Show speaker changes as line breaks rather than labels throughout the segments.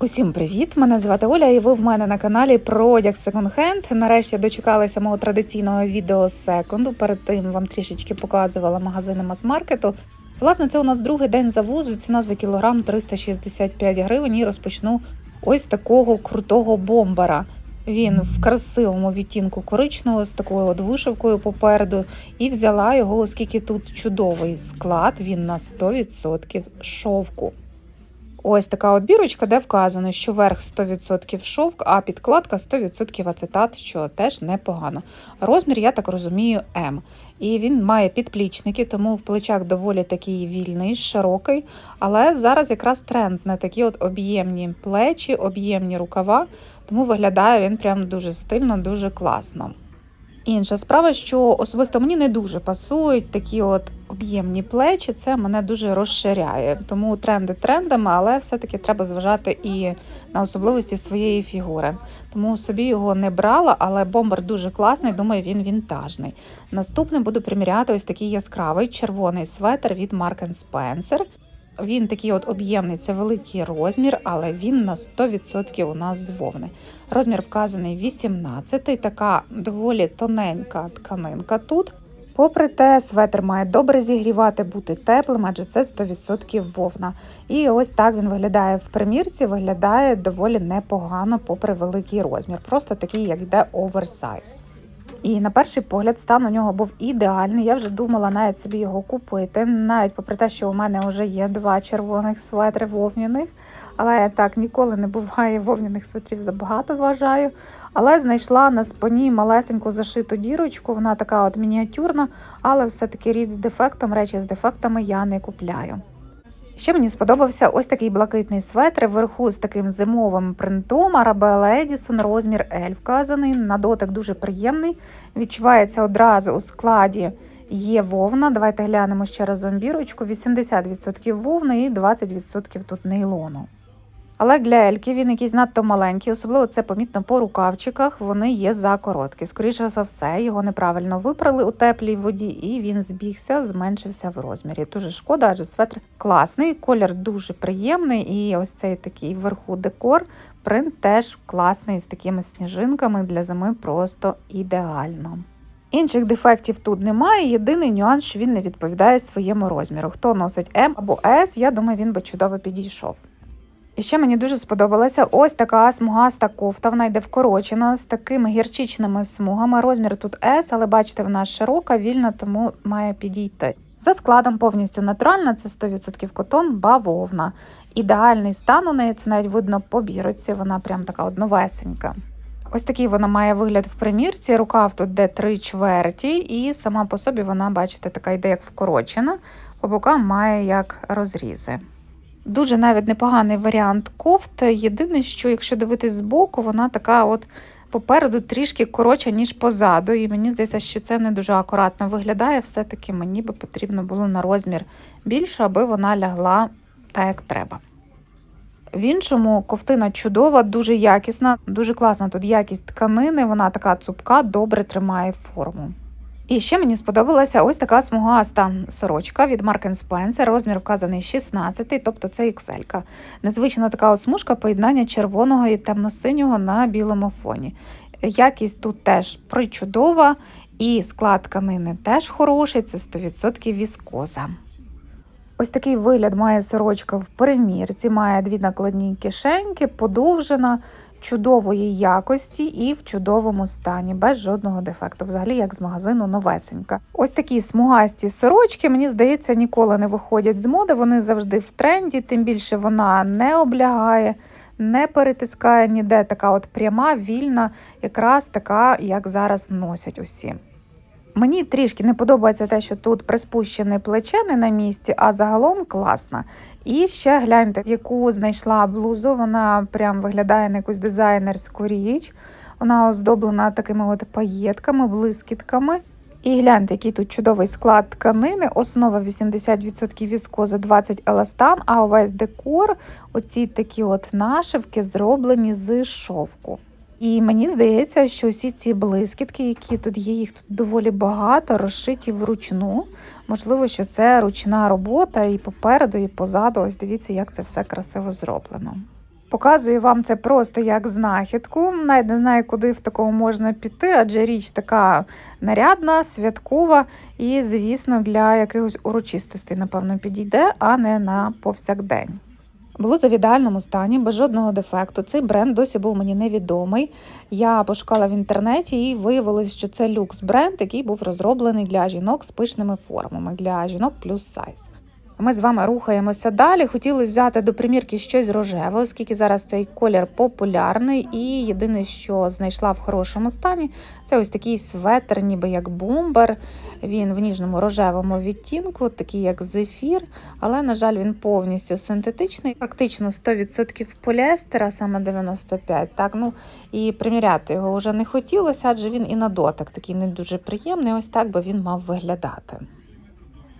Усім привіт! Мене звати Оля, і ви в мене на каналі про одяг секонд-хенд. Нарешті дочекалися мого традиційного відео з секонду. Перед тим вам трішечки показувала магазини мас-маркету. Власне, це у нас другий день завозу. Ціна за кілограм 365 гривень. І розпочну ось такого крутого бомбара. Він в красивому відтінку коричневого з такою от вишивкою попереду. І взяла його, оскільки тут чудовий склад. Він на 100% шовку. Ось така от бірочка, де вказано, що верх 100% шовк, а підкладка 100% ацетат, що теж непогано. Розмір, я так розумію, М. І він має підплічники, тому в плечах доволі такий вільний, широкий. Але зараз якраз тренд на такі от об'ємні плечі, об'ємні рукава, тому виглядає він прям дуже стильно, дуже класно. Інша справа, що особисто мені не дуже пасують такі от об'ємні плечі, це мене дуже розширяє. Тому тренди трендами, але все-таки треба зважати і на особливості своєї фігури. Тому собі його не брала, але бомбер дуже класний, думаю, він вінтажний. Наступним буду приміряти ось такий яскравий червоний светр від Mark Spencer. Він такий от об'ємний, це великий розмір, але він на 100% у нас з вовни. Розмір вказаний 18, така доволі тоненька тканинка тут. Попри те, светр має добре зігрівати, бути теплим, адже це 100% вовна. І ось так він виглядає в примірці, виглядає доволі непогано, попри великий розмір. Просто такий, як йде оверсайз. І на перший погляд стан у нього був ідеальний. Я вже думала навіть собі його купити, навіть попри те, що у мене вже є два червоних светри вовняних. Але так ніколи не буває вовняних светрів забагато вважаю. Але знайшла на спині малесеньку зашиту дірочку. Вона така от мініатюрна, але все-таки рід з дефектом, речі з дефектами я не купляю. Ще мені сподобався ось такий блакитний светр вверху з таким зимовим принтом Арабела Едісон, розмір L вказаний. На дотик дуже приємний. Відчувається одразу у складі є вовна. Давайте глянемо ще разом бірочку. 80% вовни і 20% тут нейлону. Але для Ельки він якийсь надто маленький, особливо це помітно по рукавчиках. Вони є закороткі. Скоріше за все, його неправильно випрали у теплій воді, і він збігся, зменшився в розмірі. Дуже шкода, адже светр класний, колір дуже приємний. І ось цей такий вверху декор. Принт теж класний з такими сніжинками для зими просто ідеально. Інших дефектів тут немає. Єдиний нюанс, що він не відповідає своєму розміру. Хто носить М або С, я думаю, він би чудово підійшов. І ще мені дуже сподобалася ось така смугаста кофта. Вона йде вкорочена з такими гірчичними смугами. Розмір тут S, але бачите, вона широка, вільна, тому має підійти. За складом повністю натуральна, це 100% котон, бавовна. Ідеальний стан у неї, це навіть видно по біроці, вона прям така одновесенька. Ось такий вона має вигляд в примірці. Рукав тут де три чверті, і сама по собі вона, бачите, така йде як вкорочена, по бокам має як розрізи. Дуже навіть непоганий варіант кофт. Єдине, що якщо дивитись збоку, вона така от попереду трішки коротша, ніж позаду. І мені здається, що це не дуже акуратно виглядає. Все-таки мені би потрібно було на розмір більше, аби вона лягла так, як треба. В іншому ковтина чудова, дуже якісна, дуже класна тут якість тканини, вона така цупка, добре тримає форму. І ще мені сподобалася ось така смугаста сорочка від Mark Spencer, розмір вказаний 16, тобто це XL. Незвична така от смужка поєднання червоного і темно-синього на білому фоні. Якість тут теж причудова, і склад тканини теж хороший, це 100% віскоза. Ось такий вигляд має сорочка в примірці, має дві накладні кишеньки, подовжена, чудової якості і в чудовому стані, без жодного дефекту. Взагалі, як з магазину новесенька. Ось такі смугасті сорочки, мені здається, ніколи не виходять з моди. Вони завжди в тренді, тим більше вона не облягає. Не перетискає ніде така от пряма, вільна, якраз така, як зараз носять усі. Мені трішки не подобається те, що тут приспущене плече не на місці, а загалом класна. І ще гляньте, яку знайшла блузу. Вона прям виглядає на якусь дизайнерську річ. Вона оздоблена такими от паєтками, блискітками. І гляньте, який тут чудовий склад тканини. Основа 80% віскоза, 20 еластан, а увесь декор, оці такі от нашивки зроблені з шовку. І мені здається, що всі ці блискітки, які тут є, їх тут доволі багато, розшиті вручну. Можливо, що це ручна робота і попереду, і позаду. Ось дивіться, як це все красиво зроблено. Показую вам це просто як знахідку. Навіть не знаю, куди в такому можна піти, адже річ така нарядна, святкова і, звісно, для якихось урочистостей, напевно, підійде, а не на повсякдень. Блуза в ідеальному стані, без жодного дефекту. Цей бренд досі був мені невідомий. Я пошукала в інтернеті і виявилось, що це люкс бренд, який був розроблений для жінок з пишними формами, для жінок плюс сайз. Ми з вами рухаємося далі. Хотілося взяти до примірки щось рожеве, оскільки зараз цей колір популярний, і єдине, що знайшла в хорошому стані, це ось такий светр, ніби як бомбер. Він в ніжному рожевому відтінку, такий як зефір, але, на жаль, він повністю синтетичний, практично 100% поліестера, саме 95%. Так, ну і приміряти його вже не хотілося, адже він і на дотик такий не дуже приємний. Ось так би він мав виглядати.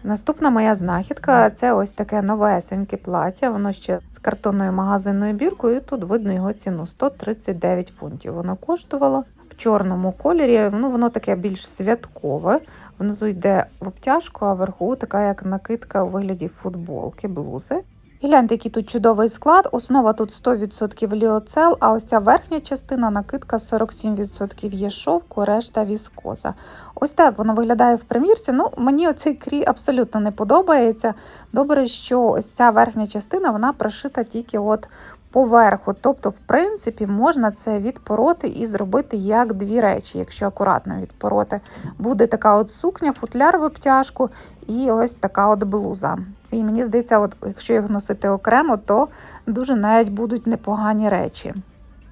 Наступна моя знахідка це ось таке новесеньке плаття. Воно ще з картонною магазинною біркою. і Тут видно його ціну 139 фунтів. Воно коштувало в чорному кольорі. Ну, воно таке більш святкове. Внизу йде в обтяжку, а вверху така як накидка у вигляді футболки, блузи. Гляньте, який тут чудовий склад. Основа тут 100% ліоцел, а ось ця верхня частина накидка 47% є шовку, решта віскоза. Ось так воно виглядає в примірці. Ну, мені оцей крій абсолютно не подобається. Добре, що ось ця верхня частина вона прошита тільки от поверху. Тобто, в принципі, можна це відпороти і зробити як дві речі, якщо акуратно відпороти. Буде така от сукня, футляр в обтяжку і ось така от блуза. І мені здається, от якщо їх носити окремо, то дуже навіть будуть непогані речі.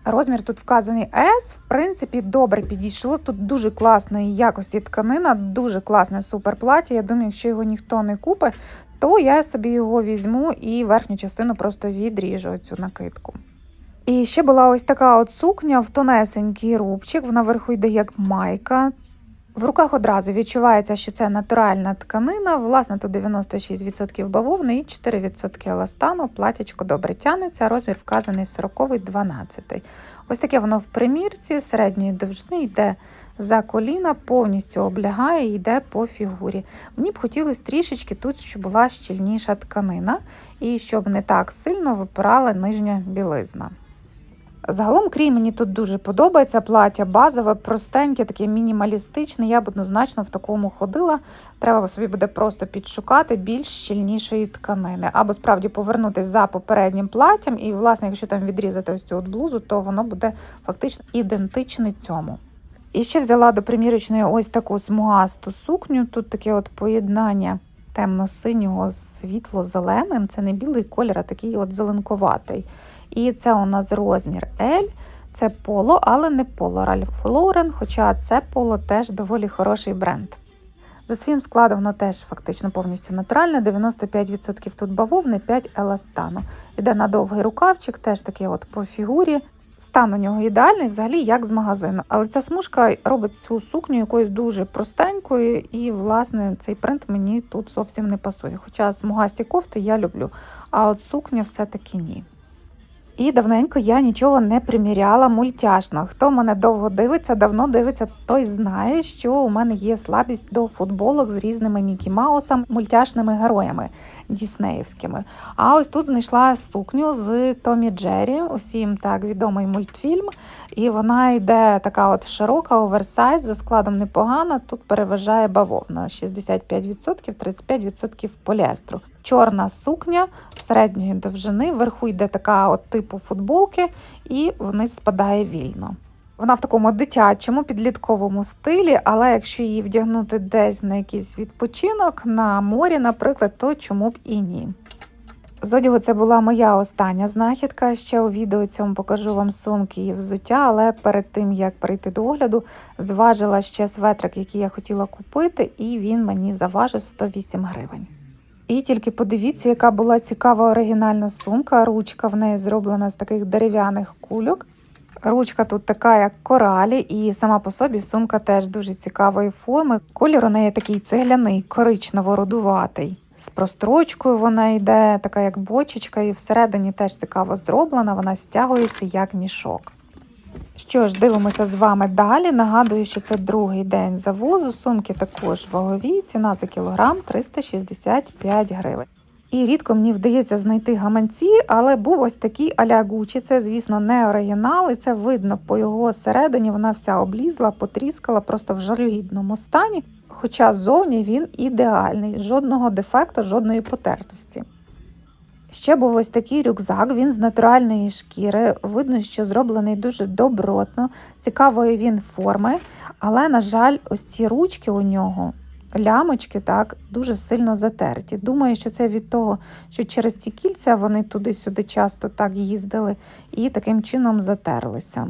Розмір тут вказаний S, в принципі, добре підійшло. Тут дуже класної якості тканина, дуже класне суперплаття. Я думаю, якщо його ніхто не купить, то я собі його візьму і верхню частину просто відріжу цю накидку. І ще була ось така от сукня в тонесенький рубчик, вона вверху йде як майка. В руках одразу відчувається, що це натуральна тканина. Власне, тут 96% бавовни і 4% еластану. Платячко добре тянеться, розмір вказаний 40-12. Ось таке воно в примірці середньої довжини йде за коліна, повністю облягає і йде по фігурі. Мені б хотілося трішечки тут, щоб була щільніша тканина і щоб не так сильно випирала нижня білизна. Загалом крій мені тут дуже подобається. Плаття базове, простеньке, таке мінімалістичне. Я б однозначно в такому ходила. Треба собі буде просто підшукати більш щільнішої тканини, або справді повернутися за попереднім платтям. І, власне, якщо там відрізати ось цю от блузу, то воно буде фактично ідентичне цьому. І ще взяла до примірочної ось таку смугасту сукню. Тут таке от поєднання темно-синього з світло-зеленим. Це не білий колір, а такий от зеленкуватий. І це у нас розмір L. Це поло, але не поло Ralph Lauren, хоча це поло теж доволі хороший бренд. За своїм складом воно теж фактично повністю натуральне. 95% тут бавовни, 5 еластану. Іде на довгий рукавчик, теж такий от по фігурі. Стан у нього ідеальний, взагалі, як з магазину. Але ця смужка робить цю сукню якоюсь дуже простенькою, і, власне, цей принт мені тут зовсім не пасує. Хоча смугасті кофти я люблю, а от сукня все-таки ні. І давненько я нічого не приміряла мультяшно. Хто мене довго дивиться, давно дивиться, той знає, що у мене є слабість до футболок з різними Мікі Маусом, мультяшними героями діснеївськими. А ось тут знайшла сукню з Томі Джері, усім так відомий мультфільм. І вона йде така от широка, оверсайз, за складом непогана. Тут переважає бавовна 65%, 35% поліестру. Чорна сукня середньої довжини, вверху йде така от типу футболки, і вниз спадає вільно. Вона в такому дитячому підлітковому стилі, але якщо її вдягнути десь на якийсь відпочинок на морі, наприклад, то чому б і ні. З одягу це була моя остання знахідка. Ще у відео цьому покажу вам сумки і взуття, але перед тим як прийти до огляду, зважила ще светрик, який я хотіла купити, і він мені заважив 108 гривень. І тільки подивіться, яка була цікава оригінальна сумка. Ручка в неї зроблена з таких дерев'яних кульок. Ручка тут така, як коралі, і сама по собі сумка теж дуже цікавої форми. Колір у неї такий цегляний, коричнево-рудуватий. З прострочкою вона йде, така як бочечка, і всередині теж цікаво зроблена, вона стягується як мішок. Що ж, дивимося з вами далі. Нагадую, що це другий день завозу. Сумки також вагові. Ціна за кілограм 365 гривень. І рідко мені вдається знайти гаманці, але був ось такий аля Гучі. Це, звісно, не оригінал, і це видно по його середині. Вона вся облізла, потріскала, просто в жалюгідному стані. Хоча ззовні він ідеальний, жодного дефекту, жодної потертості. Ще був ось такий рюкзак, він з натуральної шкіри. Видно, що зроблений дуже добротно, цікавої він форми, але, на жаль, ось ці ручки у нього, лямочки, так, дуже сильно затерті. Думаю, що це від того, що через ці кільця вони туди-сюди часто так їздили і таким чином затерлися.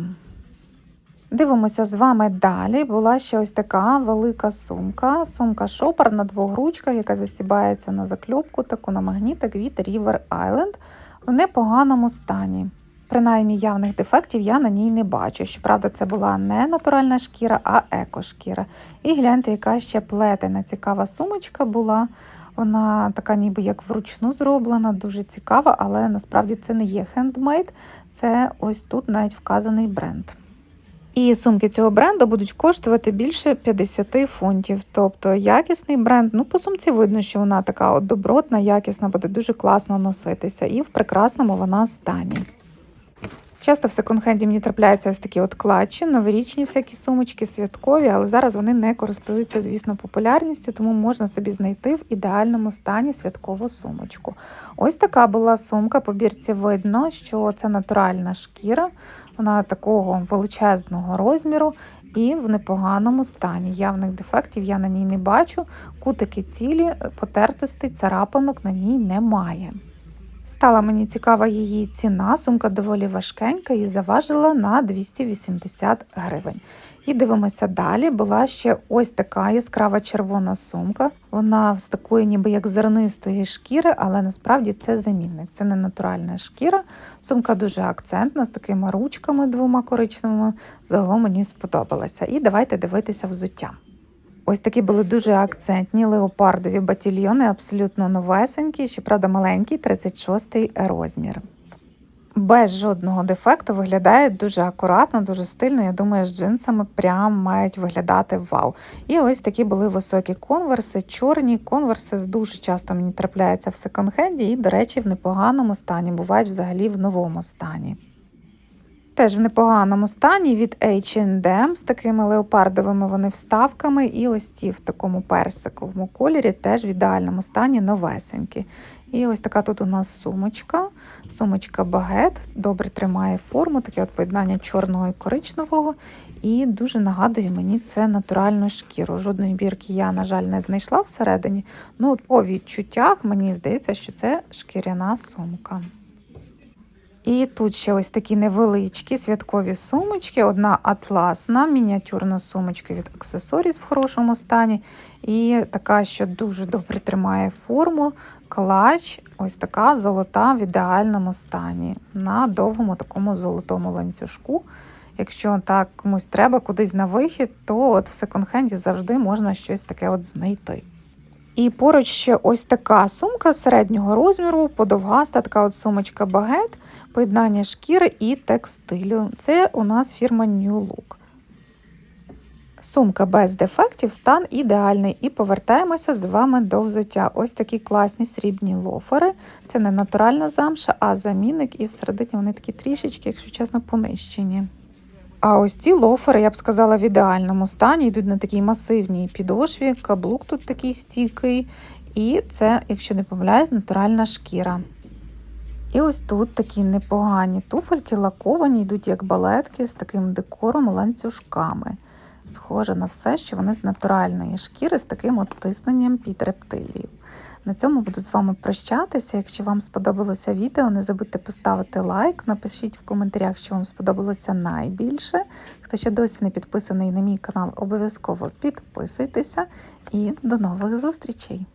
Дивимося з вами далі. Була ще ось така велика сумка. Сумка шопер на двох ручках, яка застібається на закльопку, таку на магнітик від River Island в непоганому стані. Принаймні явних дефектів я на ній не бачу. Щоправда, це була не натуральна шкіра, а екошкіра. І гляньте, яка ще плетена цікава сумочка була. Вона така ніби як вручну зроблена, дуже цікава, але насправді це не є хендмейд, це ось тут навіть вказаний бренд. І сумки цього бренду будуть коштувати більше 50 фунтів. Тобто якісний бренд, ну по сумці видно, що вона така от добротна, якісна, буде дуже класно носитися, і в прекрасному вона стані. Часто в секонд-хенді мені трапляються ось такі от клатчі, новорічні всякі сумочки, святкові, але зараз вони не користуються, звісно, популярністю, тому можна собі знайти в ідеальному стані святкову сумочку. Ось така була сумка. По бірці видно, що це натуральна шкіра, вона такого величезного розміру і в непоганому стані. Явних дефектів я на ній не бачу. Кутики цілі, потертостей, царапанок на ній немає. Стала мені цікава її ціна. Сумка доволі важкенька і заважила на 280 гривень. І дивимося далі. Була ще ось така яскрава червона сумка. Вона з такої, ніби як зернистої шкіри, але насправді це замінник. Це не натуральна шкіра. Сумка дуже акцентна, з такими ручками двома коричневими. Загалом мені сподобалася. І давайте дивитися взуття. Ось такі були дуже акцентні леопардові батільйони, абсолютно новесенькі, щоправда, маленький, 36 розмір. Без жодного дефекту виглядає дуже акуратно, дуже стильно. Я думаю, з джинсами прям мають виглядати вау. І ось такі були високі конверси, чорні конверси дуже часто мені трапляються в секонд-хенді і, до речі, в непоганому стані, бувають взагалі в новому стані. Теж в непоганому стані від H&M з такими леопардовими вони вставками, і ось ті в такому персиковому кольорі, теж в ідеальному стані новесенькі. І ось така тут у нас сумочка. Сумочка багет, добре тримає форму, таке от поєднання чорного і коричневого. І дуже нагадує мені це натуральну шкіру. Жодної бірки я, на жаль, не знайшла всередині. Ну, от по відчуттях мені здається, що це шкіряна сумка. І тут ще ось такі невеличкі святкові сумочки. Одна атласна, мініатюрна сумочка від аксесоріз в хорошому стані. І така, що дуже добре тримає форму. Клач, ось така золота в ідеальному стані. На довгому такому золотому ланцюжку. Якщо так комусь треба кудись на вихід, то от в секонд-хенді завжди можна щось таке от знайти. І поруч ще ось така сумка середнього розміру, подовгаста, така от сумочка багет, поєднання шкіри і текстилю. Це у нас фірма New Look. Сумка без дефектів, стан ідеальний. І повертаємося з вами до взуття. Ось такі класні срібні лофери. Це не натуральна замша, а замінник, і всередині вони такі трішечки, якщо чесно, понищені. А ось ці лофери, я б сказала, в ідеальному стані, йдуть на такій масивній підошві, каблук тут такий стійкий. І це, якщо не помиляюсь, натуральна шкіра. І ось тут такі непогані туфельки лаковані, йдуть як балетки з таким декором ланцюжками. Схоже на все, що вони з натуральної шкіри з таким от тисненням під рептилію. На цьому буду з вами прощатися. Якщо вам сподобалося відео, не забудьте поставити лайк, напишіть в коментарях, що вам сподобалося найбільше. Хто ще досі не підписаний на мій канал, обов'язково підписуйтеся і до нових зустрічей!